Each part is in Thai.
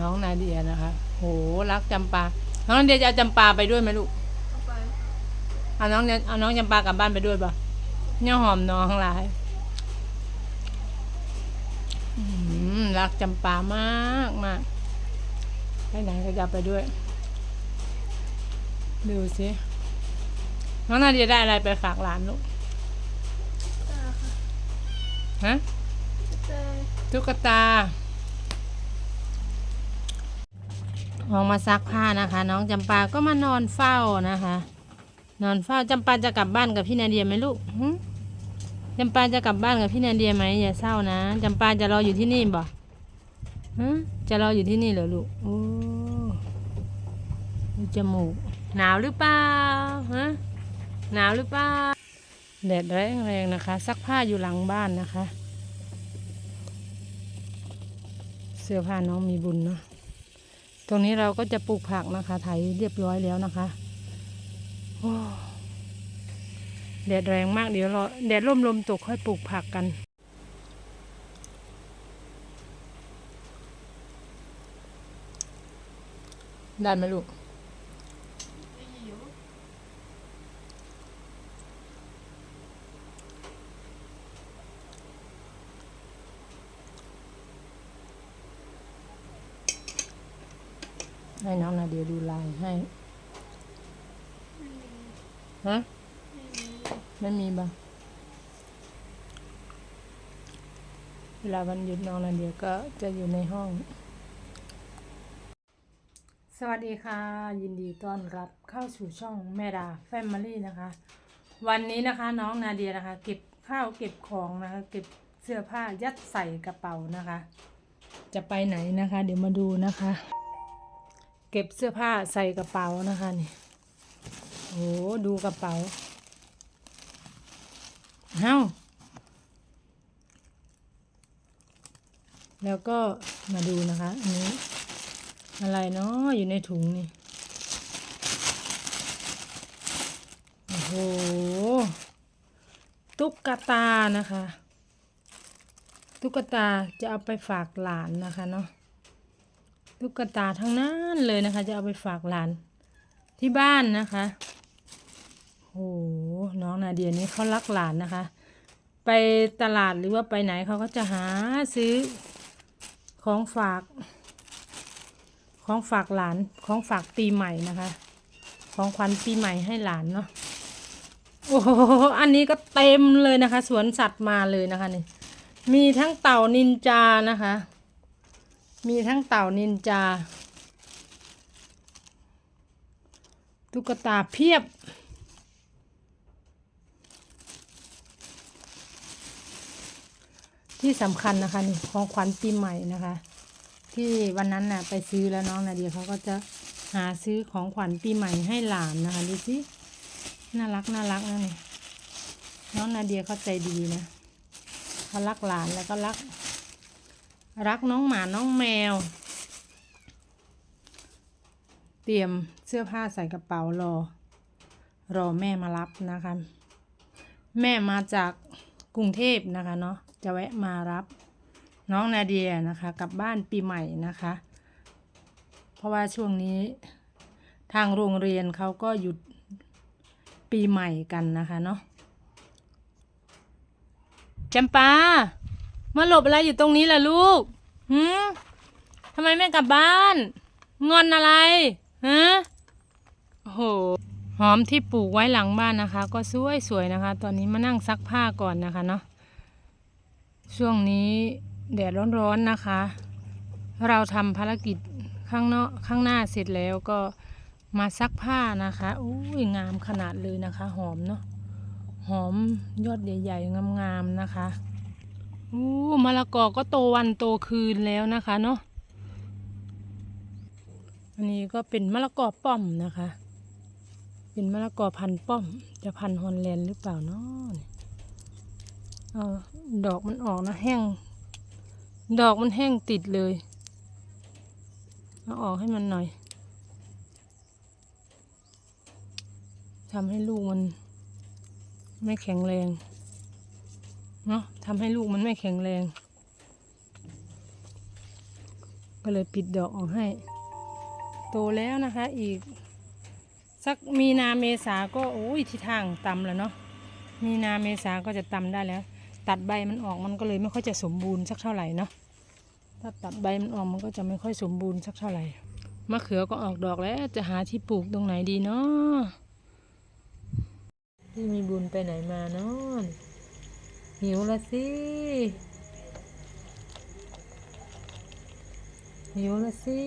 น้องนาเดียนะคะ โหรักจำปา น้องนาเดียจะเอาจำปาไปด้วยไหมลูก เอาไปเอาน้องเนี่ยเอาน้องจำปากลับบ้านไปด้วยปะเนี่ยหอมน้องหลายอืมรักจำปามากมากไปไหนก็จะเอาไปด้วย ดูสิน้องนาเดียได้อะไรไปฝากหลานลูกตาค่ะฮะแต่ตุ๊กตา ออกมาซักผ้านะคะ น้องจำปาก็มานอนเฝ้านะคะ นอนเฝ้าจำปาจะกลับบ้านกับพี่นาเดียไหมลูกจำปาจะกลับบ้านกับพี่นาเดียไหมอย่าเศร้านะจำปาจะรออยู่ที่นี่บ่จะรออยู่ที่นี่เหรอลูกโอ้จมูก หนาวหรือเปล่าฮะหนาวหรือเปล่าแดดแรงแรงๆนะคะ ซักผ้าอยู่หลังบ้านนะคะ เสื้อผ้าน้องมีบุญเนาะ ตรงนี้เราก็จะปลูกผักนะคะไถเรียบร้อยแล้วนะคะแดดแรงมากเดี๋ยวรอแดดร่มลมตกค่อยปลูกผักกัน ได้ไหมลูก ไม่หิว ให้น้องนาเดียดูลายให้ไม่มีฮะไม่มีไม่มีบ้างเวลาวันหยุดน้องนาเดียก็จะอยู่ในห้อง สวัสดีค่ะ ยินดีต้อนรับเข้าสู่ช่องแม่ดาแฟมิลี่นะคะ วันนี้นะคะน้องนาเดียนะคะ เก็บข้าวเก็บของนะคะ เก็บเสื้อผ้ายัดใส่กระเป๋านะคะ จะไปไหนนะคะ เดี๋ยวมาดูนะคะ เก็บเสื้อผ้าใส่กระเป๋านะคะนี่โอ้ดูกระเป๋าเฮ้าแล้วก็มาดูนะคะ อันนี้ อะไรเนาะอยู่ในถุงนี่ โอ้โห ตุ๊กตานะคะ ตุ๊กตาจะเอาไปฝากหลานนะคะเนาะ ตุ๊กตาทั้งนั้นเลยนะคะ จะเอาไปฝากหลานที่บ้านนะคะโอ้โหน้องนาเดียนี่เขารักหลานนะคะ ไปตลาดหรือว่าไปไหนเขาก็จะหาซื้อของฝาก ของฝากหลานของฝากปีใหม่นะคะ ของขวัญปีใหม่ให้หลานเนาะโอ้โหอันนี้ก็เต็มเลยนะคะ สวนสัตว์มาเลยนะคะนี่มีทั้งเต่านินจานะคะ มีทั้งเต่านินจา ตุ๊กตาเพียบ ที่สำคัญนะคะนี่ของขวัญปีใหม่นะคะ ที่วันนั้นน่ะไปซื้อแล้วน้องนาเดียเขาก็จะหาซื้อของขวัญปีใหม่ให้หลานนะคะดูสิน่ารักน่ารักนะนี่น้องนาเดียเขาใจดีนะเขารักหลานแล้วก็รัก รักน้องหมาน้องแมว เตรียมเสื้อผ้าใส่กระเป๋ารอ รอแม่มารับนะคะ แม่มาจากกรุงเทพนะคะเนาะจะแวะมารับน้องนาเดียนะคะกลับบ้านปีใหม่นะคะ เพราะว่าช่วงนี้ทางโรงเรียนเขาก็หยุดปีใหม่กันนะคะเนาะจำปา มาหลบอะไรอยู่ตรงนี้ล่ะลูกหืมทำไมไม่กลับบ้าน งอนอะไรฮะโอ้โห หอมที่ปลูกไว้หลังบ้านนะคะ ก็สวยสวยๆนะคะ ตอนนี้มานั่งซักผ้าก่อนนะคะเนาะ ช่วงนี้แดดร้อนๆนะคะ เราทำภารกิจข้างนอกข้างหน้าเสร็จแล้วก็มาซักผ้านะคะอุ้ยงามขนาดเลยนะคะ หอมเนาะ หอมยอดใหญ่ ๆ งามๆนะคะ อู้มะละกอก็โตวันโตคืนแล้วนะคะเนาะอันนี้ก็เป็นมะละกอป้อมนะคะ เป็นมะละกอพันป้อม จะพันฮอลแลนด์หรือเปล่าเนาะเอาดอกมันออกนะแห้ง ดอกมันแห้งติดเลยเอาออกให้มันหน่อยทำให้ลูกมันไม่แข็งแรง เนาะทำให้ลูกมันไม่แข็งแรง ก็เลยปิดดอกออกให้ โตแล้วนะคะอีก สักมีนาเมษาก็โอ้ยที่ทางตำแล้วเนาะมีนาเมษาก็จะตำได้แล้ว ตัดใบมันออกมันก็เลยไม่ค่อยจะสมบูรณ์สักเท่าไหร่เนาะถ้าตัดใบมันออกมันก็จะไม่ค่อยสมบูรณ์สักเท่าไหร่มะเขือก็ออกดอกแล้วจะหาที่ปลูกตรงไหนดีเนาะที่มีบุญไปไหนมาเนาะ หิวละสิหิวละสิ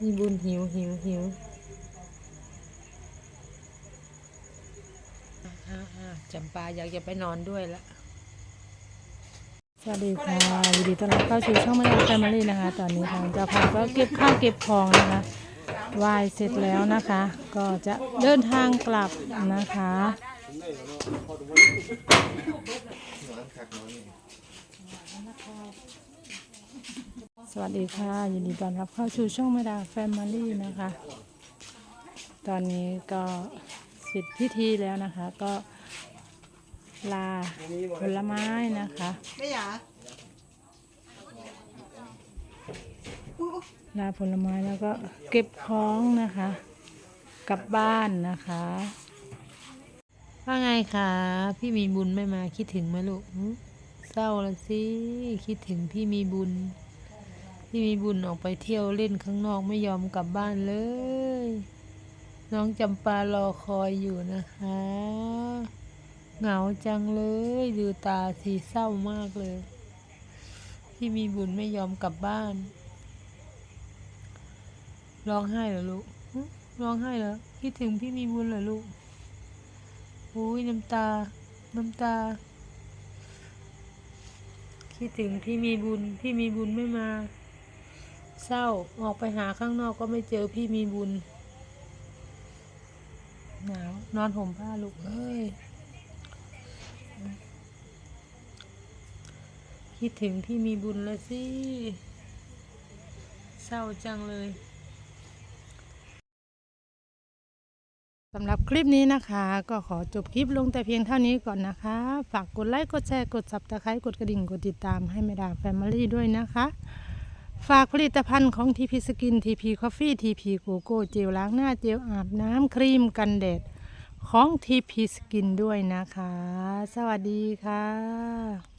มีบุญหิวหิวหิวจำปาอยากจะไปนอนด้วยละ วัสดีค่ะยินดีต้อนรับเข้าสู่ช่องแม่ดาแฟมิลี่นะคะ ตอนนี้ทางเจ้าภาพก็เก็บข้าวเก็บของนะคะไหวายเสร็จแล้วนะคะ ก็จะเดินทางกลับนะคะ สวัสดีค่ะยินดีต้อนรับเข้าสู่ช่องแม่ดาแฟมิลี่นะคะ ตอนนี้ก็เสร็จพิธีแล้วนะคะ ก็ ลาผลไม้นะคะไม่หยาลาผลไม้แล้วก็เก็บของนะคะ กลับบ้านนะคะ ว่าไงคะพี่มีบุญไม่มาคิดถึงไหมลูกหึเศร้าละสิคิดถึงพี่มีบุญ พี่มีบุญออกไปเที่ยวเล่นข้างนอกไม่ยอมกลับบ้านเลย น้องจำปารอคอยอยู่นะคะ เหงาจังเลยดูตาสีเศร้ามากเลยพี่มีบุญไม่ยอมกลับบ้าน ร้องไห้เหรอลูกร้องไห้เหรอคิดถึงพี่มีบุญเหรอลูกอุ้ยน้ำตา น้ำตา คิดถึงพี่มีบุญ พี่มีบุญไม่มา เศร้าออกไปหาข้างนอกก็ไม่เจอพี่มีบุญหนาวนอนห่มผ้าลูกเอ้ย คิดถึงพี่มีบุญแล้วสิ เศร้าจังเลยสำหรับคลิปนี้นะคะ ก็ขอจบคลิปลงแต่เพียงเท่านี้ก่อนนะคะ ฝากกดไลค์ กดแชร์ กด subscribe กดกระดิ่ง กดติดตามให้แม่ดาแฟมิลี่ด้วยนะคะ ฝากผลิตภัณฑ์ของ TP Skin TP Coffee TP Coco เจลล้างหน้าเจลอาบน้ำครีมกันแดดของ TP Skin ด้วยนะคะ สวัสดีค่ะ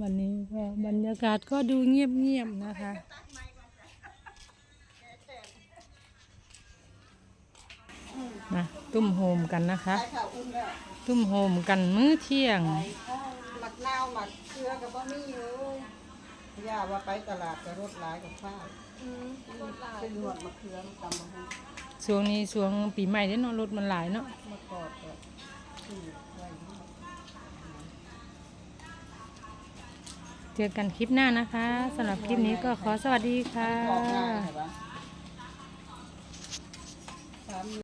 วันนี้ก็บรรยากาศก็ดูเงียบๆนะคะมาตุ้มโฮมกันนะคะใส่ข้าวอุ่นแล้วตุ้มโฮมกันมื้อเที่ยงหมักนาวหมักเกลือกับบ่มีเลยย่าว่าไปตลาดจะรถหลายกับข้าวเป็นหนวดมะเขือมันตำมาให้ช่วงนี้ช่วงปีใหม่เด้เนาะรถมันหลายเนาะมากอดกับ เจอกันคลิปหน้านะคะสำหรับคลิปนี้ก็ขอสวัสดีค่ะ